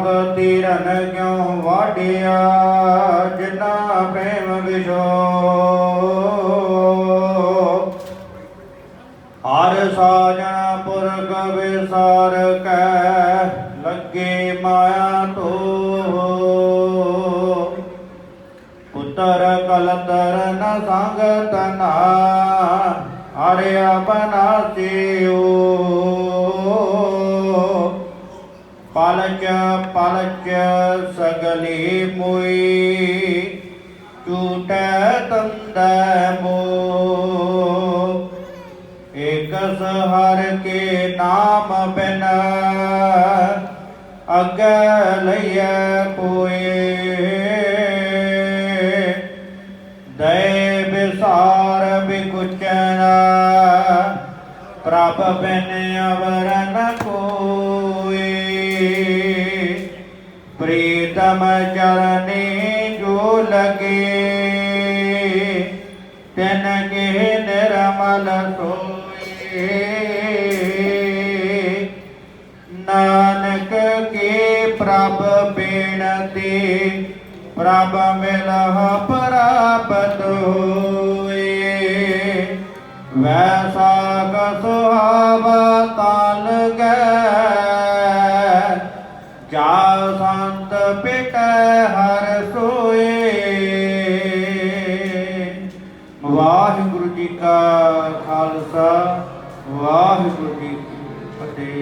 ਰਾਗ ਤੀਰਨ ਕਿਉ ਵਾਢਿਆ? ਜਿਨਾ ਪ੍ਰੇਮ ਵਿਸ਼ੋ ਹਰ ਸਾਜਨ ਪੁਰਖ ਵਿਸਾਰ ਕੈ, ਲੱਗੇ ਮਾਇਆ ਤੋ ਪੁੱਤਰ ਕਲੰਦਰ ਨ ਸੰਗ ਤਨਾ, ਹਰਿਆ ਬਨਾਸਿਓ ਪਲਚ ਪਲਚ ਸਗਲੀ ਮੁਈ ਟੂਟੈ ਤੰਦੈ ਮੋ ਏਕ ਹਰ ਕੇ ਨਾਮ ਬਿਨ ਅਗੈ ਲਈਐ ਕੋਏ ਦਇ ਵਿਸਾਰ ਬਿਕੁਚਨ ਪ੍ਰਭ ਬਿਨ ਅਵਰ ਨ ਪ੍ਰੀਤਮ ਚਰਨੀ ਜੋ ਲਗੇ, ਤਨ ਕੇ ਨਿਰਮਲ ਸੋਏ। ਨਾਨਕ ਕੇ ਪ੍ਰਭ ਬੇਨਤੀ, ਪ੍ਰਭ ਮਿਲਹ ਪ੍ਰਾਪਤ ਹੋਏ। ਵੈਸਾ ਕ ਸੁਹਾਵਾ ਤਲ ਗੈ ਜਾ ਸੰਤ ਪਿਟੈ ਹਰ ਸੋਏ। ਵਾਹਿਗੁਰੂ ਜੀ ਕਾ ਖਾਲਸਾ ਵਾਹਿਗੁਰੂ ਜੀ ਕੀ ਫਤਿਹ।